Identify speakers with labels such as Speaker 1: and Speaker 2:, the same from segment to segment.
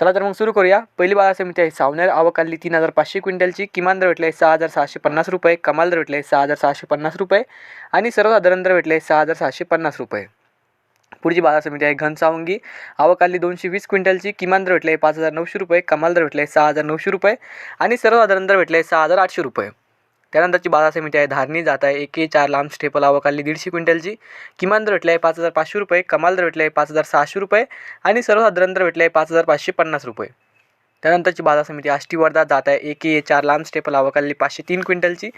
Speaker 1: चला तर मग सुरू करूया. पहिली बाजार समिती आहे सावनेर. आवकाली तीन हजार पाचशे क्विंटलची. किमान दर भेटले सहा हजार सहाशे पन्नास रुपये. कमाल दर भेटले सहा हजार सहाशे पन्नास रुपये. आणि सर्वसाधारण दर भेटले सहा हजार सहाशे पन्नास रुपये. पुढची बाजार समिती आहे घनसावंगी. आवकाली दोनशे वीस क्विंटलची. किमान दर भेटले पाच हजार नऊशे रुपये. कमाल दर भेटले सहा हजार नऊशे रुपये. आणि सर्वसाधारण दर भेटले सहा हजार आठशे रुपये. त्यानंतरची बाजार समिती आहे. धारणी जात आहे. एके चार लांब स्टेपल आवकाली दीडशे क्विंटलची. किमान दर भेटले आहे पाच हजार पाचशे रुपये कमाल दर भेटले आहे पाच हजार सहाशे रुपये आणि सर्वसाधारण दर भेटले आहे पाच हजार पाचशे पन्नास रुपये. त्यानंतरची बाजार समिती आष्टी वर्धा जात आहे. एके ए चार लांब स्टेपल आवकाली पाचशे तीन क्विंटलची.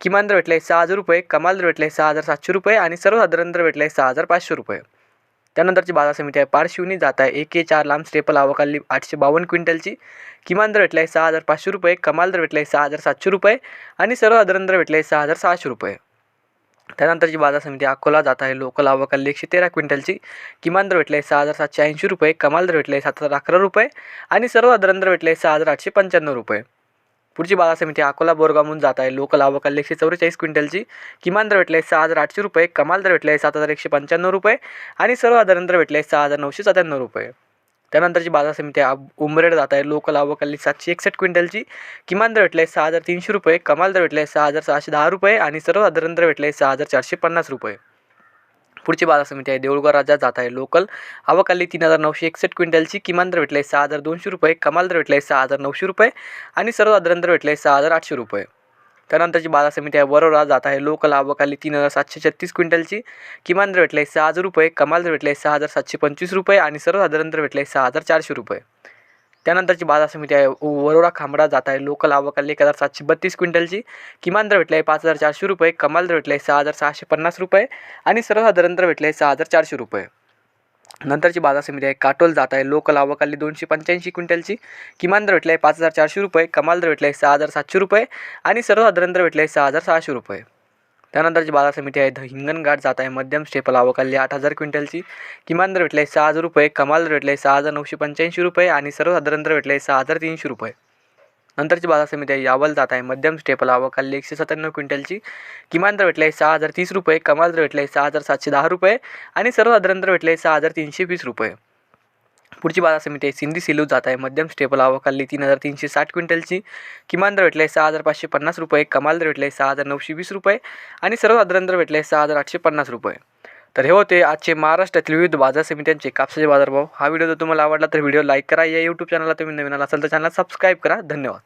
Speaker 1: किमान दर भेटले आहे सहा हजार रुपये कमाल दर भेटले आहे सहा हजार सातशे रुपये आणि सर्वसाधारण दर भेटले आहे सहा हजार पाचशे रुपये. त्यानंतरची बाजार समिती आहे. पारशिवनी जात आहे. एक ए चार लांब स्टेपल आवकाली आठशे बावन्न क्विंटलची. किमान दर भेटला आहे सहा हजार पाचशे रुपये. कमाल दर भेटला आहे सहा हजार सातशे रुपये. आणि सर्वसाधारण दर भेटले आहे सहा हजार सहाशे रुपये. त्यानंतरची बाजार समिती अकोला जात आहे. लोकल आवकाली एकशे तेरा क्विंटलची. किमान दर भेटले आहे सहा हजार सातशे ऐंशी रुपये. कमाल दर भेटले आहे सात हजार अकरा रुपये. आणि सर्वसाधारण दर भेटले आहे सहा हजार आठशे पंच्याण्णव रुपये. पुढची बाजार समिती अकोला बोरगावहून जात आहे. लोकल आवकाली एकशे चौवेचाळीस क्विंटलची. किमान दर भेटले आहे सहा हजार आठशे रुपये. कमाल दर भेटले आहे सात हजार एकशे पंच्याण्णव रुपये. आणि सर्वसाधारण दर भेटले आहे सहा हजार नऊशे सत्त्याण्णव रुपये. त्यानंतरची बाजार समिती आ उमरेड जात आहे. लोकल आवकाली सातशे एकसष्ट क्विंटलची. किमान दर भेटले आहे सहा हजार तीनशे रुपये. कमाल दर भेटले आहे सहा हजार सहाशे दहा रुपये. आणि सर्वसाधारण दर भेटले आहे सहा हजार चारशे पन्नास रुपये. पुढची बाजार समिती आहे. देऊळगाव राजा जात आहे. लोकल आवकाली तीन हजार नऊशे एकसष्ट क्विंटलची. किमान दर भेटले आहे सहा हजार दोनशे रुपये. कमाल दर भेटले आहे सहा हजार नऊशे रुपये. आणि सर्वसाधारण दर भेटले आहे सहा हजार आठशे रुपये. त्यानंतरची बाजार समिती आहे. वरोरा जात आहे. लोकल आवकाली तीन हजार सातशे छत्तीस क्विंटलची. किमान दर भेटले आहे सहा हजार रुपये. कमाल दर भेटले आहे सहा हजार सातशे पंचवीस रुपये. आणि सर्वसाधारण दर भेटले आहे सहा हजार चारशे रुपये. त्यानंतरची बाजार समिती आहे. वरोडा खांबडा जात आहे. लोकल आवकाली एक हजार सातशे बत्तीस क्विंटलची. किमान दर भेटलं आहे पाच हजार चारशे रुपये. कमाल दर भेटले आहे सहा हजार सहाशे पन्नास रुपये. आणि सर्वसाधारण दर भेटले आहे सहा हजार चारशे रुपये. नंतरची बाजार समिती आहे. काटोल जात आहे. लोकल आवकाली दोनशे पंच्याऐंशी क्विंटलची. किमान दर भेटले आहे पाच हजार चारशे रुपये. कमाल दर भेटलं आहे सहा हजार सातशे रुपये. आणि सर्वसाधारण दर भेटले आहे सहा हजार सहाशे रुपये. त्यानंतरची बाजार समिती आहे. ध हिंगणघाट जात आहे. मध्यम स्टेपल आवकाली आठ हजार क्विंटलची. किमान दर भेटले आहे सहा हजार रुपये. कमाल दर भेटले आहे सहा हजार नऊशे पंच्याऐंशी रुपये आणि सर्वसाधारण दर भेटले आहे सहा हजार तीनशे रुपये. नंतरची बाजार समिती आहे. यावल जात आहे. मध्यम स्टेपल आवकाली एकशे सत्त्याण्णव क्विंटलची. किमान दर भेटले आहे सहा हजार तीस रुपये. कमाल दर भेटले आहे सहा हजार सातशे दहा रुपये आणि सर्वसाधारण दर भेटले आहे सहा हजार तीनशे वीस रुपये. पुढची बाजार समिती आहे. सिंधी सिलू जात आहे. मध्यम स्टेबल आवकाली तीन हजार तीनशे साठ क्विंटलची. किमान दर भेटले आहे सहा हजार पाचशे पन्नास रुपये. कमाल दर भेटले आहे सहा हजार नऊशे वीस रुपये. आणि सर्वसाधारण दर भेटले आहे सहा हजार आठशे पन्नास रुपये. तर हे होते आजचे महाराष्ट्रातील विविध बाजार समित्यांचे कापसाचे बाजारभाव. हा व्हिडिओ जर तुम्हाला आवडला तर व्हिडिओ लाईक करा. या यूट्यूब चॅनलला तुम्ही नवीन आला असाल तर चॅनल सबस्क्राईब करा. धन्यवाद.